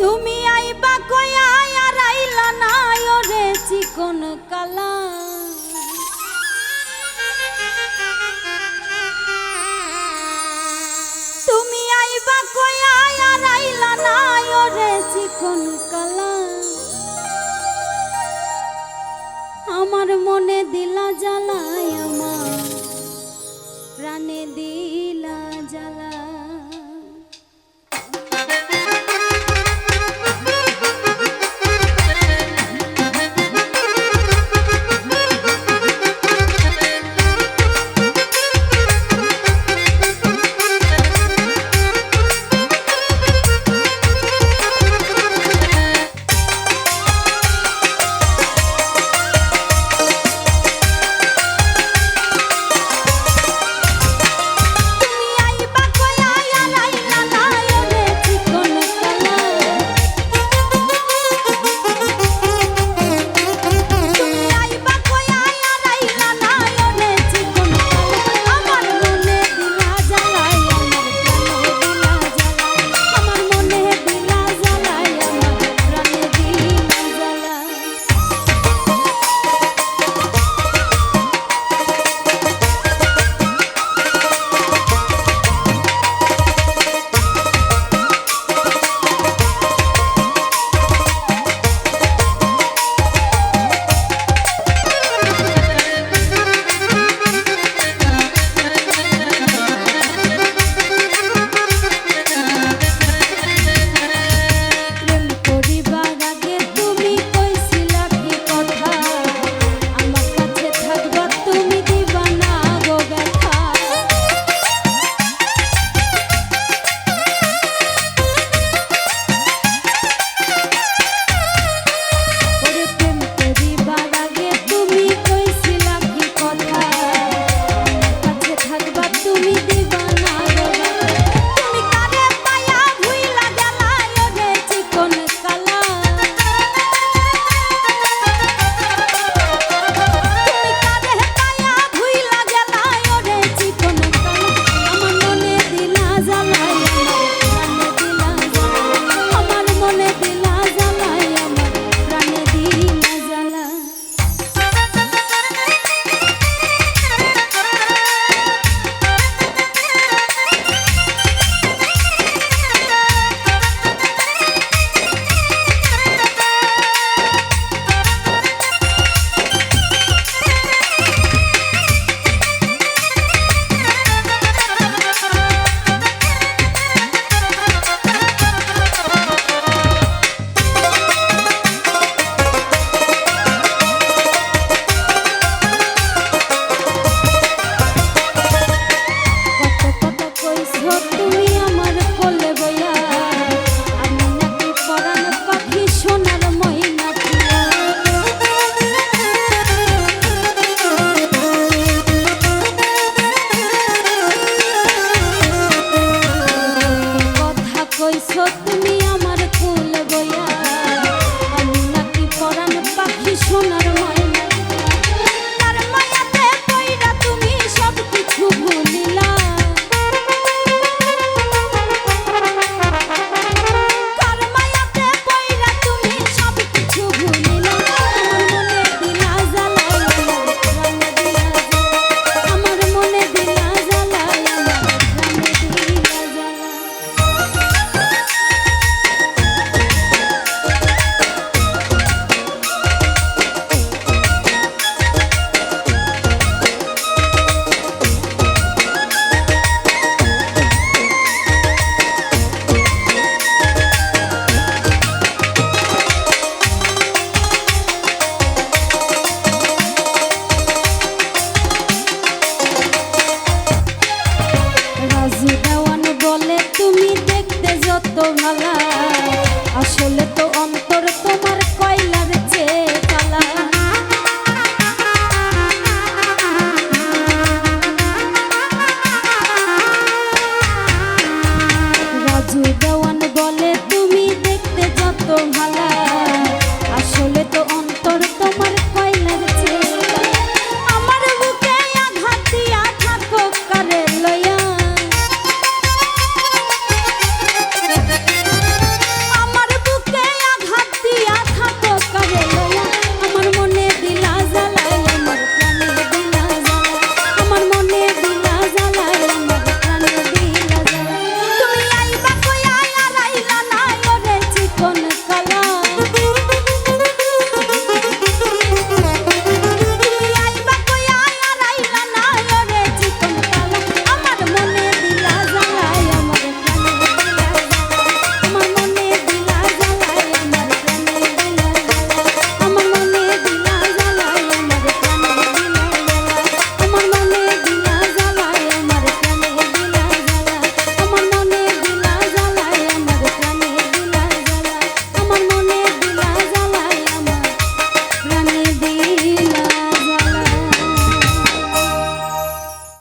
তুমি আইবা কয়াই আর আইলা না, ওরে চিকন কালা। তুমি আইবা কয়াই আর আইলা না, ওরে চিকন কালা। আমার মনে দিলা জ্বালায় আমার, প্রাণে দিয়ে তুমি আমার ফুল বয়া করুণালা আসলে তো